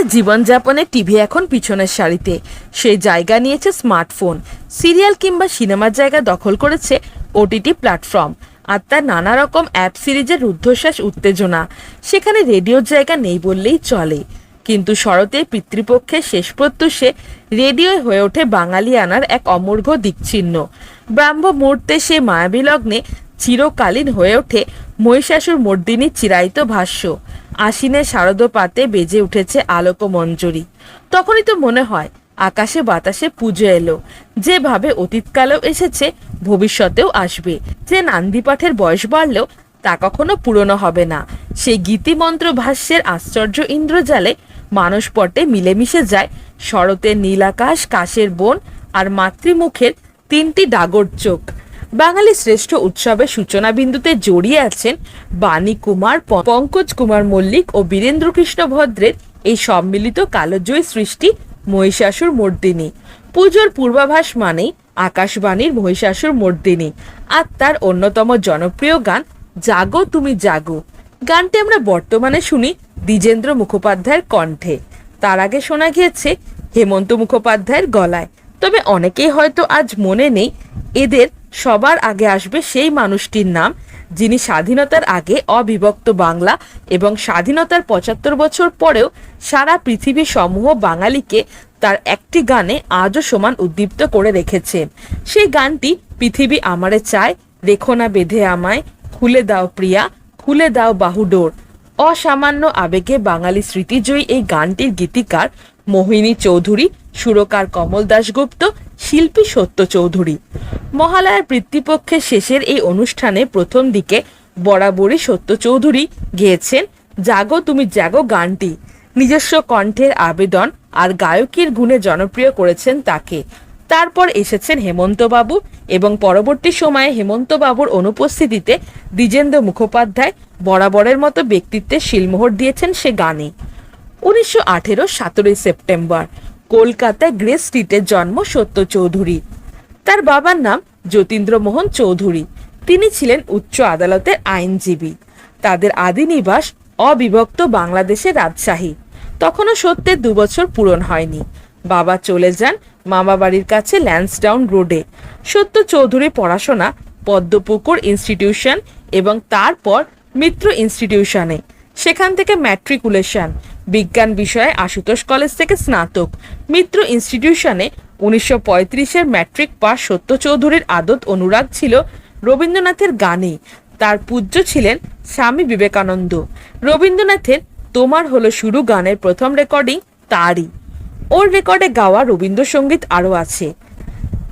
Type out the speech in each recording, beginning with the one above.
আমাদের জীবনযাপনে টিভি এখন পিছনের সারিতে। সেই জায়গা নিয়েছে স্মার্টফোন। সিরিয়াল কিংবা সিনেমার জায়গা দখল করেছে ওটিটি প্ল্যাটফর্ম। আর তার নানা রকম অ্যাপ সিরিজের রুদ্ধশ্বাস, উত্তেজনা। সেখানে রেডিওর জায়গা নেই বললেই চলে। কিন্তু শরতের পিতৃপক্ষের শেষ প্রত্যুষে রেডিও হয়ে ওঠে বাঙালি আনার এক অমূর্ঘ দিকচিহ্ন। ব্রাহ্ম মুহূর্তে সে মায়াবী লগ্নে চিরকালীন হয়ে ওঠে মহিষাসুর মর্দিনীর চিরায়িত ভাষ্য। আশ্বিনের শারদপাতে বেজে উঠেছে আলোক মঞ্জরি তখনই তো মনে হয়, আকাশে বাতাসে পুজো এলো। যেভাবে অতীতকালেও এসেছে, ভবিষ্যতেও আসবে। যে নান্দিপাঠের বয়স বাড়লেও তা কখনো পুরনো হবে না। সেই গীতিমন্ত্র ভাষ্যের আশ্চর্য ইন্দ্রজালে মানসপটে মিলেমিশে যায় শরতের নীলাকাশ, কাশের বন আর মাতৃমুখের তিনটি ডাগর চোখ। বাঙালি শ্রেষ্ঠ উৎসবের সূচনা বিন্দুতে জড়িয়ে আছেন বাণী কুমার পঙ্কজ কুমার মল্লিক ও বীরেন্দ্র কৃষ্ণ ভদ্রের এই সম্মিলিত কালোজয়ী সৃষ্টি মহিষাসুর মর্দিনী। পুজোর পূর্বাভাস মানেই আকাশবাণীর মহিষাসুর মর্দিনী। আর তার অন্যতম জনপ্রিয় গান, জাগো তুমি জাগো গানটি আমরা বর্তমানে শুনি দ্বিজেন্দ্র মুখোপাধ্যায়ের কণ্ঠে। তার আগে শোনা গিয়েছে হেমন্ত মুখোপাধ্যায়ের গলায়। তবে অনেকেই হয়তো আজ মনে নেই এদের সবার আগে আসবে সেই মানুষটির নাম, যিনি স্বাধীনতার আগে অবিভক্ত বাংলা এবং স্বাধীনতার পঁচাত্তর বছর পরেও সারা পৃথিবী সমূহ বাঙালিকে তার একটি গানে আজও সমান উদ্দীপ্ত করে রেখেছেন সেই গানটি পৃথিবী আমারে চায়, রেখো না বেঁধে আমায়, খুলে দাও প্রিয়া, খুলে দাও বাহুডোর অসামান্য আবেগে বাঙালি স্মৃতিজয়ী এই গানটির গীতিকার মোহিনী চৌধুরী, সুরকার কমল দাশগুপ্ত, শিল্পী সত্য চৌধুরী। মহালয়ার বৃত্তিপক্ষের শেষের এই অনুষ্ঠানে প্রথম দিকে বরাবরই সত্য চৌধুরী গেয়েছেন জাগো তুমি জাগো গানটি। নিজস্ব কণ্ঠের আবেদন আর গায়কীর গুণে জনপ্রিয় করেছেন তাকে। তারপর এসেছেন হেমন্তবাবু এবং পরবর্তী সময়ে হেমন্তবাবুর অনুপস্থিতিতে দ্বিজেন্দ্র মুখোপাধ্যায় বরাবরের মতো ব্যক্তিত্বের শিলমোহর দিয়েছেন সে গানে। উনিশশো আঠেরো সতেরোই সেপ্টেম্বর, কলকাতায় গ্রে স্ট্রিটের জন্ম সত্য চৌধুরী তার বাবার নাম যতীন্দ্রমোহন চৌধুরী। তিনি ছিলেন উচ্চ আদালতের আইনজীবী। তাদের আদি নিবাস অবিভক্ত বাংলাদেশের রাজশাহী। তখনও সত্যের দুবছর পূরণ হয়নি। বাবা চলে যান মামা বাড়ির কাছে ল্যান্সডাউন রোডে। সত্য চৌধুরী পড়াশোনা পদ্মপুকুর ইনস্টিটিউশন এবং তারপর মিত্র ইনস্টিটিউশনে। সেখান থেকে ম্যাট্রিকুলেশন। বিজ্ঞান বিষয়ে আশুতোষ কলেজ থেকে স্নাতক। মিত্র ইনস্টিটিউশনে উনিশশো পঁয়ত্রিশের ম্যাট্রিক পাস সত্য চৌধুরীর আদত অনুরাগ ছিল রবীন্দ্রনাথের গানে। তার পূজ্য ছিলেন স্বামী বিবেকানন্দ। রবীন্দ্রনাথের তোমার হলো শুরু গানের প্রথম রেকর্ডিং তারই। ওর রেকর্ডে গাওয়া রবীন্দ্রসঙ্গীত আরও আছে।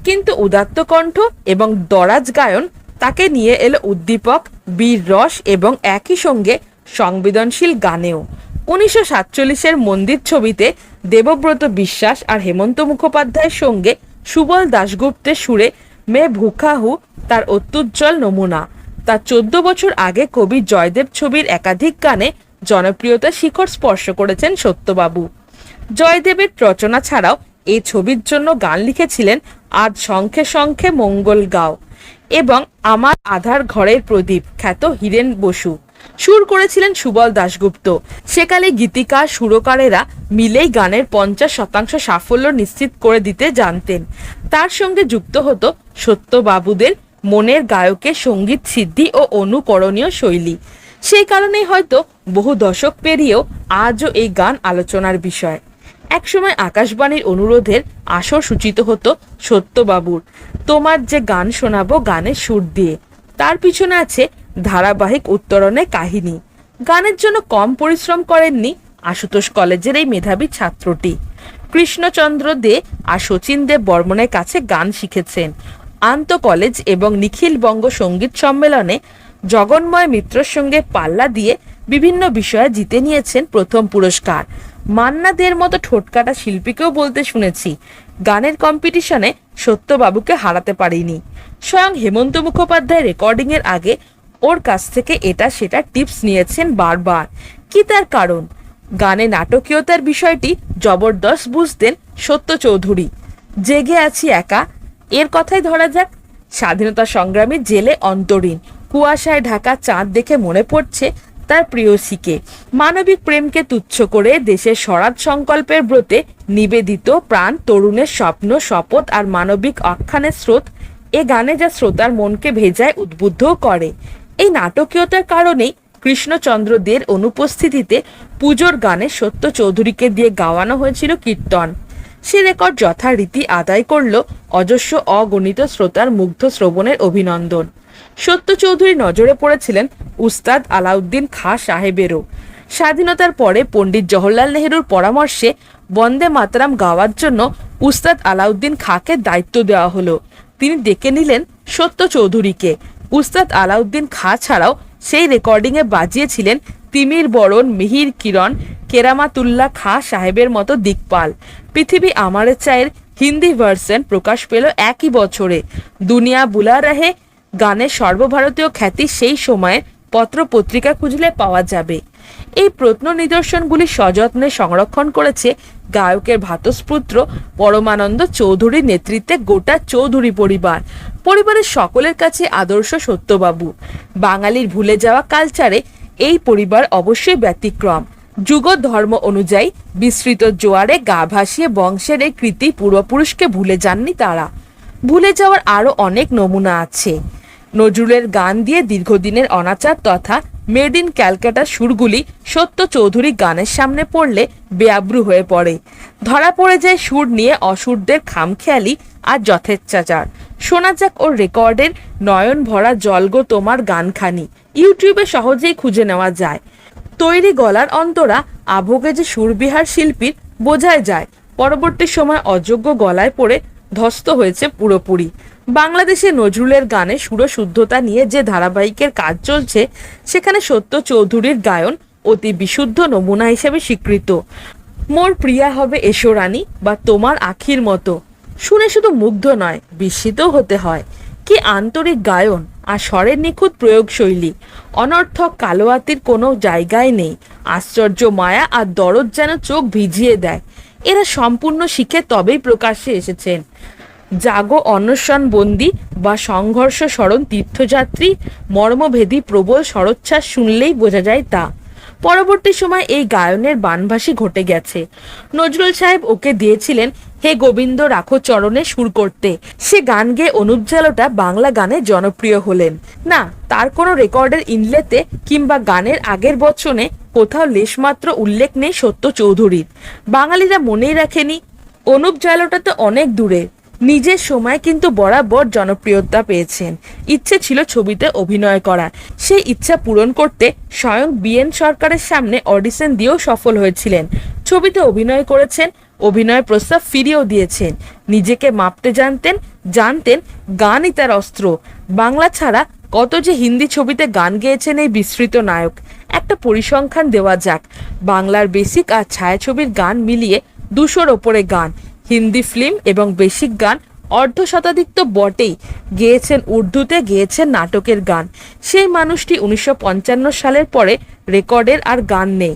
কিন্তু উদাত্ত কণ্ঠ এবং দরাজ গায়ন তাকে নিয়ে এলো উদ্দীপক, বীর রস এবং একই সঙ্গে সংবেদনশীল গানেও। উনিশশো সাতচল্লিশের মন্দির ছবিতে দেবব্রত বিশ্বাস আর হেমন্ত মুখোপাধ্যায়ের সঙ্গে সুবল দাশগুপ্তের সুরে মে ভুখাহু তার অত্যুজ্জ্বল নমুনা। তার চোদ্দ বছর আগে কবি জয়দেব ছবির একাধিক গানে জনপ্রিয়তা শিখর স্পর্শ করেছেন সত্যবাবু। জয়দেবের রচনা ছাড়াও এই ছবির জন্য গান লিখেছিলেন আজ শঙ্খে শঙ্খে মঙ্গল গাও এবং আমার আধার ঘরের প্রদীপ, খ্যাত হীরেন বসু। সুর করেছিলেন সুবল দাশগুপ্ত। সেকালে গীতিকার, সুরকারেরা মিলেই গানের পঞ্চাশ শতাংশ সাফল্য নিশ্চিত করে দিতে জানতেন। তার সঙ্গে যুক্ত হতো সত্যবাবুদের মনের গায়কের সংগীত সিদ্ধি ও অনুকরণীয় শৈলী। সেই কারণেই হয়তো বহু দশক পেরিয়েও আজও এই গান আলোচনার বিষয়। একসময় আকাশবাণীর অনুরোধের আসর সূচিত হতো সত্যবাবুর। তোমার যে গান শোনাবো গানের সুর দিয়ে, তার পিছনে আছে ধারাবাহিক উত্তরণে কাহিনী। গানের জন্য কম পরিশ্রম করেননি আশুতোষ কলেজের এই মেধাবী ছাত্রটি। কৃষ্ণচন্দ্র দে আর শচীন দেব বর্মনের কাছে গান শিখেছেন। আন্ত কলেজ এবং নিখিল বঙ্গ সংগীত সম্মেলনে জগন্ময় মিত্রর সঙ্গে পাল্লা দিয়ে বিভিন্ন বিষয়ে জিতে নিয়েছেন প্রথম পুরস্কার। মান্না দের মতো ঠোঁটকাটা শিল্পীকেও বলতে শুনেছি, গানের কম্পিটিশনে সত্যবাবুকে হারাতে পারিনি। স্বয়ং হেমন্ত মুখোপাধ্যায় রেকর্ডিং এর আগে ওর কাছ থেকে এটা সেটা টিপস নিয়েছেন বারবার। কি তার কারণ? গানে নাটকীয়তার বিষয়টি জবরদস্ত বুঝতেন সত্য চৌধুরী। জেগে আছি একা। এর কথাই ধরা যাক, স্বাধীনতা সংগ্রামী জেলে অন্তরীণ। কুয়াশায় ঢাকা চাঁদ দেখে মনে পড়ছে তার প্রিয়সীকে। মানবিক প্রেমকে তুচ্ছ করে দেশের স্বরাজ সংকল্পের ব্রতে নিবেদিত প্রাণ, তরুণের স্বপ্ন, শপথ আর মানবিক আখ্যানের স্রোত। এ গানে যা শ্রোতার মনকে ভেজায় উদ্বুদ্ধও করে। নাটকীয়তার কারণেই কৃষ্ণচন্দ্র দের অনুপস্থিতিতে পুজোর গানে সত্য চৌধুরীকে দিয়ে গাওয়ানো হয়েছিল কীর্তন। সে রেকর্ড যথারীতি আদায় করল অজস্র অগণিত শ্রোতার মুগ্ধ শ্রবণের অভিনন্দন। সত্য চৌধুরী নজরে পড়েছিলেন উস্তাদ আলাউদ্দিন খাঁ সাহেবেরও। স্বাধীনতার পরে পণ্ডিত জওহরলাল নেহরুর পরামর্শে বন্দে মাতরাম গাওয়ার জন্য উস্তাদ আলাউদ্দিন খাঁকে দায়িত্ব দেওয়া হলো। তিনি ডেকে নিলেন সত্য চৌধুরীকে উস্তাদ আলাউদ্দিন খাঁ ছাড়াও সেই রেকর্ডিংয়ে বাজিয়েছিলেন তিমির বরণ, মিহির কিরণ, কেরামাতুল্লাহ খাঁ সাহেবের মতো দিকপাল। পৃথিবী আমারে চায়ের হিন্দি ভার্সন প্রকাশ পেল একই বছরে। দুনিয়া বুলা রাহে গানের সর্বভারতীয় খ্যাতি সেই সময়ে পত্র পত্রিকা খুঁজলে পাওয়া যাবে। এই প্রত্ন নিদর্শনগুলি সযত্নে সংরক্ষণ করেছে গায়কের ভাতস্পুত্র পরমানন্দ চৌধুরীর নেতৃত্বে গোটা চৌধুরী পরিবার। পরিবারের সকলের কাছে আদর্শ সত্যবাবু। বাঙালির ভুলে যাওয়া কালচারে এই পরিবার অবশ্যই ব্যতিক্রম। যুগ ধর্ম অনুযায়ী বিস্তৃত জোয়ারে গা ভাসিয়ে বংশের এই কৃতি পূর্বপুরুষকে ভুলে যাননি তারা। ভুলে যাওয়ার আরও অনেক নমুনা আছে। নজরুলের গান দিয়ে দীর্ঘদিনের অনাচার তথা মেড ইন ক্যালকাটার সুরগুলি সত্য চৌধুরী গানের সামনে পড়লে বেআব্রু হয়ে পড়ে। ধরা পড়ে যায় সুর নিয়ে অসুরদের খামখেয়ালি আর যথেচ্ছাচার। শোনা যাক ওর রেকর্ডের নয়ন ভরা জলগো তোমার গানখানি। ইউটিউবে সহজেই খুঁজে নেওয়া যায়। তৈরি গলার অন্তরা আভোগে যে সুরবিহার শিল্পীর বোঝায় যায়। পরবর্তী সময় অযোগ্য গলায় পড়ে ধ্বস্ত হয়েছে পুরোপুরি। বাংলাদেশে নজরুলের গানে সুরশুদ্ধতা নিয়ে যে ধারাবাহিকের কাজ চলছে, সেখানে সত্য চৌধুরীর গায়ন অতি বিশুদ্ধ নমুনা হিসেবে স্বীকৃত। মোর প্রিয়া হবে এসো রানী বা তোমার আখির মতো। শুনে শুধু মুগ্ধ নয় বিস্মিতও হতে হয়। কি আন্তরিক গায়ন আর স্বরের নিখুঁত প্রয়োগশৈলী। অনর্থক কালোয়াতির কোনো জায়গায় নেই। আশ্চর্য মায়া আর দরদ যেন চোখ ভিজিয়ে দেয়। এরা সম্পূর্ণ শিখে তবেই প্রকাশ্যে এসেছেন। জাগো অনশন বন্দি বা সংঘর্ষ স্মরণ তীর্থযাত্রী, মর্মভেদী প্রবল স্বরোচ্ছ্বাস শুনলেই বোঝা যায় তা। পরবর্তী সময় এই গায়নের বানভাসি ঘটে গেছে। নজরুল সাহেব ওকে দিয়েছিলেন, হে গোবিন্দ, রাখো চরণে সুর করতে। সে গান গেয়ে অনুপ জালোটা বাংলা গানে জনপ্রিয় হলেন। না, তার কোনো রেকর্ডের ইনলেতে কিংবা গানের আগের বচনে কোথাও লেশমাত্র উল্লেখ নেই সত্য চৌধুরীর। বাঙালিরা মনেই রাখেনি, অনুপ জালোটা তো অনেক দূরে। নিজের সময় কিন্তু বরাবর জনপ্রিয়তা পেয়েছেন। ইচ্ছে ছিল ছবিতে অভিনয় করা সেই ইচ্ছা পূরণ করতে স্বয়ং বিএন সরকারের সামনে অডিশন দিয়েও সফল হয়েছিলেন। ছবিতে অভিনয় করেছেন, অভিনয় প্রস্তাব ফিরিয়েও দিয়েছেন। নিজেকে মাপতে জানতেন জানতেন গানই তার অস্ত্র। বাংলা ছাড়া কত যে হিন্দি ছবিতে গান গেয়েছেন এই বিস্তৃত নায়ক। একটা পরিসংখ্যান দেওয়া যাক। বাংলার বেসিক আর ছায়াছবির গান মিলিয়ে দুশোর ওপরে গান। হিন্দি ফিল্ম এবং বেসিক গান অর্ধ শতাধিক তো বটেই। গেয়েছেন উর্দুতে, গেয়েছেন নাটকের গান। সেই মানুষটি উনিশশো পঞ্চান্ন সালের পরে রেকর্ডের আর গান নেই।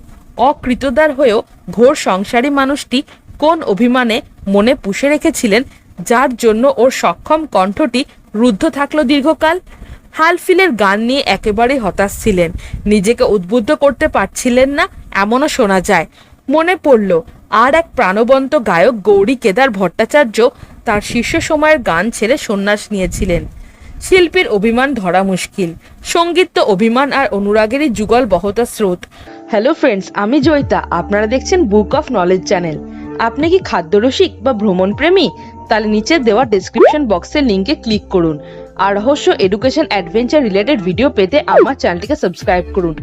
অকৃতদার হয়েও ঘোর সংসারী মানুষটি কোন অভিমানে মনে পুষে রেখেছিলেন, যার জন্য ওর সক্ষম কণ্ঠটি রুদ্ধ থাকল দীর্ঘকাল? হালফিলের গান নিয়ে একেবারেই হতাশ ছিলেন। নিজেকে উদ্বুদ্ধ করতে পারছিলেন না, এমনও শোনা যায়। মনে পড়ল আর এক প্রাণবন্ত গায়ক গৌরী কেদার ভট্টাচার্য তার শীর্ষ সময়ের গান ছেড়ে সন্ন্যাস নিয়েছিলেন। শিল্পীর অভিমান ধরা মুশকিল, সংগীত তো অভিমান আর অনুরাগেরই যুগল বহতা স্রোত। হ্যালো ফ্রেন্ডস আমি জয়িতা, আপনারা দেখছেন বুক অফ নলেজ চ্যানেল আপনি কি খাদ্যরসিক বা ভ্রমণ প্রেমী তাহলে নিচে দেওয়া ডেসক্রিপশন বক্সের লিঙ্কে ক্লিক করুন। আর রহস্য এডুকেশন অ্যাডভেঞ্চার রিলেটেড ভিডিও পেতে আমার চ্যানেলটিকে সাবস্ক্রাইব করুন।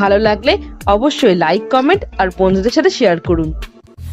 ভালো লাগলে অবশ্যই লাইক কমেন্ট আর বন্ধুদের সাথে শেয়ার করুন।